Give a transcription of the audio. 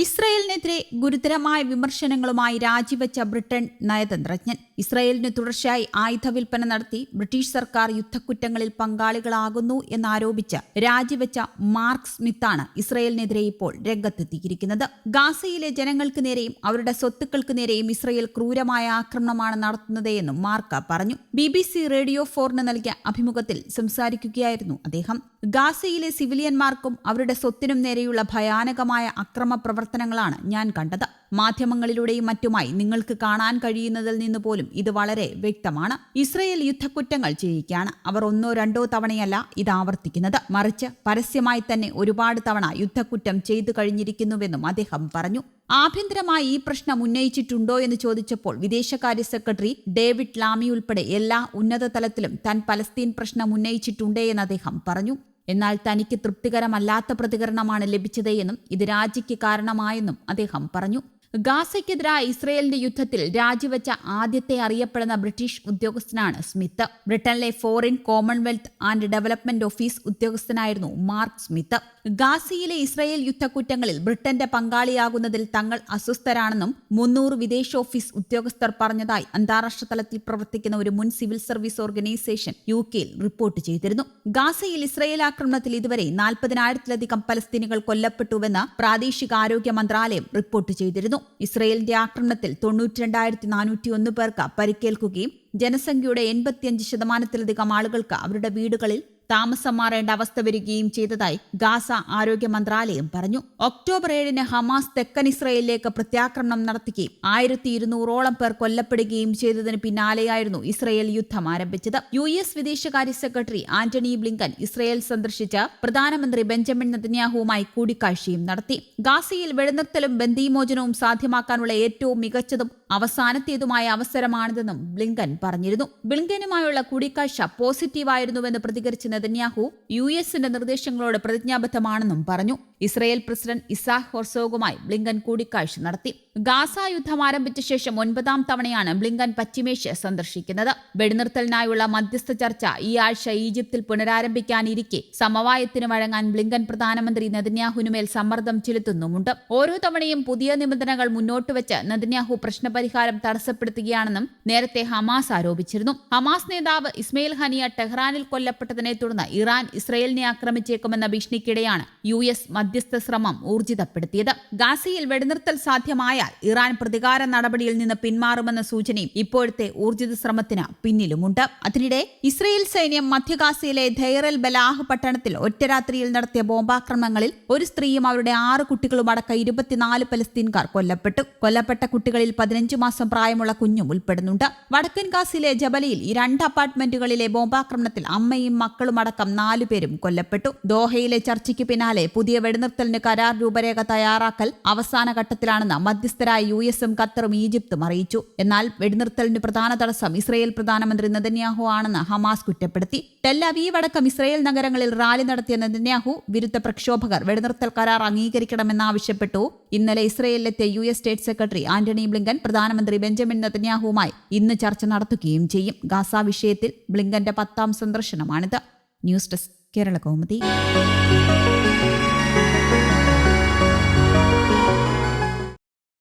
ഇസ്രയേലിനെതിരെ ഗുരുതരമായ വിമർശനങ്ങളുമായി രാജിവെച്ച ബ്രിട്ടൻ നയതന്ത്രജ്ഞൻ. ഇസ്രയേലിന് തുടർച്ചയായി ആയുധ വിൽപ്പന നടത്തി ബ്രിട്ടീഷ് സർക്കാർ യുദ്ധക്കുറ്റങ്ങളിൽ പങ്കാളികളാകുന്നു എന്നാരോപിച്ച് രാജിവെച്ച മാർക്ക് സ്മിത്താണ് ഇസ്രയേലിനെതിരെ ഇപ്പോൾ രംഗത്തെത്തിയിരിക്കുന്നത്. ഗാസയിലെ ജനങ്ങൾക്ക് നേരെയും അവരുടെ സ്വത്തുക്കൾക്ക് നേരെയും ഇസ്രയേൽ ക്രൂരമായ ആക്രമണമാണ് നടത്തുന്നതെന്നും മാർക്ക് പറഞ്ഞു. ബി റേഡിയോ ഫോറിന് നൽകിയ അഭിമുഖത്തിൽ സംസാരിക്കുകയായിരുന്നു അദ്ദേഹം. ഗാസയിലെ സിവിലിയന്മാർക്കും അവരുടെ സ്വത്തിനും നേരെയുള്ള ഭയാനകമായ അക്രമ പ്രവർത്തനങ്ങളാണ് ഞാൻ കണ്ടത്. മാധ്യമങ്ങളിലൂടെയും മറ്റുമായി നിങ്ങൾക്ക് കാണാൻ കഴിയുന്നതിൽ നിന്ന് പോലും ഇത് വളരെ വ്യക്തമാണ്. ഇസ്രയേൽ യുദ്ധക്കുറ്റങ്ങൾ ചെയ്യിക്കുകയാണ്. അവർ ഒന്നോ രണ്ടോ തവണയല്ല ഇത് ആവർത്തിക്കുന്നത്. മറിച്ച് പരസ്യമായി തന്നെ ഒരുപാട് തവണ യുദ്ധക്കുറ്റം ചെയ്തു കഴിഞ്ഞിരിക്കുന്നുവെന്നും അദ്ദേഹം പറഞ്ഞു. ആഭ്യന്തരമായി ഈ പ്രശ്നം ഉന്നയിച്ചിട്ടുണ്ടോ എന്ന് ചോദിച്ചപ്പോൾ വിദേശകാര്യ സെക്രട്ടറി ഡേവിഡ് ലാമി ഉൾപ്പെടെ എല്ലാ ഉന്നത തലത്തിലും താൻ പലസ്തീൻ പ്രശ്നം ഉന്നയിച്ചിട്ടുണ്ടേ എന്ന് അദ്ദേഹം പറഞ്ഞു. എന്നാൽ തനിക്ക് തൃപ്തികരമല്ലാത്ത പ്രതികരണമാണ് ലഭിച്ചതെന്നും ഇത് രാജിക്ക് കാരണമായെന്നും അദ്ദേഹം പറഞ്ഞു. ഗാസയ്ക്കെതിരായ ഇസ്രയേലിന്റെ യുദ്ധത്തിൽ രാജിവെച്ച ആദ്യത്തെ അറിയപ്പെടുന്ന ബ്രിട്ടീഷ് ഉദ്യോഗസ്ഥനാണ് സ്മിത്ത്. ബ്രിട്ടനിലെ Foreign Commonwealth and Development Office ഉദ്യോഗസ്ഥനായിരുന്നു Mark Smith. ഗാസയിലെ ഇസ്രയേൽ യുദ്ധക്കുറ്റങ്ങളിൽ ബ്രിട്ടന്റെ പങ്കാളിയാകുന്നതിൽ തങ്ങൾ അസ്വസ്ഥരാണെന്നും മുന്നൂറ് വിദേശ ഓഫീസ് ഉദ്യോഗസ്ഥർ പറഞ്ഞതായി അന്താരാഷ്ട്ര തലത്തിൽ പ്രവർത്തിക്കുന്ന ഒരു മുൻ സിവിൽ സർവീസ് ഓർഗനൈസേഷൻ യു കെയിൽ റിപ്പോർട്ട് ചെയ്തിരുന്നു. ഗാസയിൽ ഇസ്രയേൽ ആക്രമണത്തിൽ ഇതുവരെ നാൽപ്പതിനായിരത്തിലധികം പലസ്തീനികൾ കൊല്ലപ്പെട്ടുവെന്ന് പ്രാദേശിക ആരോഗ്യ മന്ത്രാലയം റിപ്പോർട്ട് ചെയ്തിരുന്നു. ഇസ്രയേലിന്റെ ആക്രമണത്തിൽ തൊണ്ണൂറ്റി നാനൂറ്റിയൊന്ന് പേർക്ക് പരിക്കേൽക്കുകയും ജനസംഖ്യയുടെ എൺപത്തിയഞ്ച് ശതമാനത്തിലധികം ആളുകൾക്ക് അവരുടെ വീടുകളിൽ താമസം മാറേണ്ട അവസ്ഥ വരികയും ചെയ്തതായി ഗാസ ആരോഗ്യ മന്ത്രാലയം പറഞ്ഞു. ഒക്ടോബർ ഏഴിന് ഹമാസ് തെക്കൻ ഇസ്രയേലിലേക്ക് പ്രത്യാക്രമണം നടത്തുകയും ആയിരത്തി ഇരുന്നൂറോളം പേർ കൊല്ലപ്പെടുകയും ചെയ്തതിന് പിന്നാലെയായിരുന്നു ഇസ്രയേൽ യുദ്ധം ആരംഭിച്ചത്. യു എസ് വിദേശകാര്യ സെക്രട്ടറി ആന്റണി ബ്ലിങ്കൻ ഇസ്രയേൽ സന്ദർശിച്ച് പ്രധാനമന്ത്രി ബെഞ്ചമിൻ നെതന്യാഹുവുമായി കൂടിക്കാഴ്ചയും നടത്തി. ഗാസയിൽ വെടിനിർത്തലും ബന്ദിമോചനവും സാധ്യമാക്കാനുള്ള ഏറ്റവും മികച്ചതും അവസാനത്തേതുമായ അവസരമാണിതെന്നും ബ്ലിങ്കൻ പറഞ്ഞിരുന്നു. ബ്ലിങ്കനുമായുള്ള കൂടിക്കാഴ്ച പോസിറ്റീവായിരുന്നുവെന്ന് പ്രതികരിച്ച നെതന്യാഹു യു എസിന്റെ നിർദ്ദേശങ്ങളോട് പ്രതിജ്ഞാബദ്ധമാണെന്നും പറഞ്ഞു. ഇസ്രയേൽ പ്രസിഡന്റ് ഇസാഹ് ഹൊർസോഗുമായി ബ്ലിങ്കൻ കൂടിക്കാഴ്ച നടത്തി. ഗാസ യുദ്ധം ആരംഭിച്ച ശേഷം ഒൻപതാം തവണയാണ് ബ്ലിങ്കൻ പശ്ചിമേഷ്യ സന്ദർശിക്കുന്നത്. വെടിനിർത്തലിനായുള്ള മധ്യസ്ഥ ചർച്ച ഈ ആഴ്ച ഈജിപ്തിൽ പുനരാരംഭിക്കാനിരിക്കെ. സമവായത്തിന് വഴങ്ങാൻ ബ്ലിങ്കൻ പ്രധാനമന്ത്രി നെതന്യാഹുവിനുമേൽ സമ്മർദ്ദം ചെലുത്തുന്നുമുണ്ട്. ഓരോ തവണയും പുതിയ നിബന്ധനകൾ മുന്നോട്ട് വെച്ച് നെതന്യാഹു പ്രശ്നപരിഹാരം തടസ്സപ്പെടുത്തുകയാണെന്നും നേരത്തെ ഹമാസ് ആരോപിച്ചിരുന്നു. ഹമാസ് നേതാവ് ഇസ്മയിൽ ഹനിയ ടെഹ്റാനിൽ കൊല്ലപ്പെട്ടതിനെ തുടർന്ന് ഇറാൻ ഇസ്രയേലിനെ ആക്രമിച്ചേക്കുമെന്ന ഭീഷണിക്കിടെയാണ് യു എസ് മധ്യസ്ഥ ശ്രമം ഊർജിതപ്പെടുത്തിയത്. ഗാസയിൽ വെടിനിർത്തൽ സാധ്യമായാൽ ഇറാൻ പ്രതികാര നടപടിയിൽ നിന്ന് പിന്മാറുമെന്ന സൂചനയും ഇപ്പോഴത്തെ ഊർജിത ശ്രമത്തിന് പിന്നിലുമുണ്ട്. അതിനിടെ ഇസ്രയേൽ സൈന്യം മധ്യഗാസയിലെ ധൈറൽ ബലാഹ് പട്ടണത്തിൽ ഒറ്റരാത്രിയിൽ നടത്തിയ ബോംബാക്രമണങ്ങളിൽ ഒരു സ്ത്രീയും അവരുടെ ആറ് കുട്ടികളും അടക്കം ഇരുപത്തിനാല് പലസ്തീൻകാർ കൊല്ലപ്പെട്ടു. കൊല്ലപ്പെട്ട കുട്ടികളിൽ പതിനഞ്ചു മാസം പ്രായമുള്ള കുഞ്ഞും ഉൾപ്പെടുന്നുണ്ട്. വടക്കൻ ഗാസിലെ ജബലിയിൽ ഈ രണ്ട് അപ്പാർട്ട്മെന്റുകളിലെ ബോംബാക്രമണത്തിൽ അമ്മയും മക്കളും അടക്കം നാലുപേരും കൊല്ലപ്പെട്ടു. ദോഹയിലെ ചർച്ചയ്ക്ക് പിന്നാലെ പുതിയ വെടിനിർത്തലിന് കരാർ രൂപരേഖ തയ്യാറാക്കൽ അവസാന ഘട്ടത്തിലാണെന്ന് മധ്യസ്ഥരായ യു എസും ഖത്തറും ഈജിപ്തും അറിയിച്ചു. എന്നാൽ വെടിനിർത്തലിന് പ്രധാന തടസ്സം ഇസ്രയേൽ പ്രധാനമന്ത്രി നെതന്യാഹു ആണെന്ന് ഹമാസ് കുറ്റപ്പെടുത്തി. ടെല്ലവീവ് അടക്കം ഇസ്രയേൽ നഗരങ്ങളിൽ റാലി നടത്തിയ നെതന്യാഹു വിരുദ്ധ പ്രക്ഷോഭകർ വെടിനിർത്തൽ കരാർ അംഗീകരിക്കണമെന്നാവശ്യപ്പെട്ടു. ഇന്നലെ ഇസ്രയേലിലെത്തിയ U S state secretary Antony Blinken പ്രധാനമന്ത്രി ബെഞ്ചമിൻ നെതന്യാഹുവുമായി ഇന്ന് ചർച്ച നടത്തുകയും ചെയ്യും. ഗാസ വിഷയത്തിൽ ബ്ലിങ്കന്റെ പത്താം സന്ദർശനമാണിത്. News desk Kerala Kaumudi.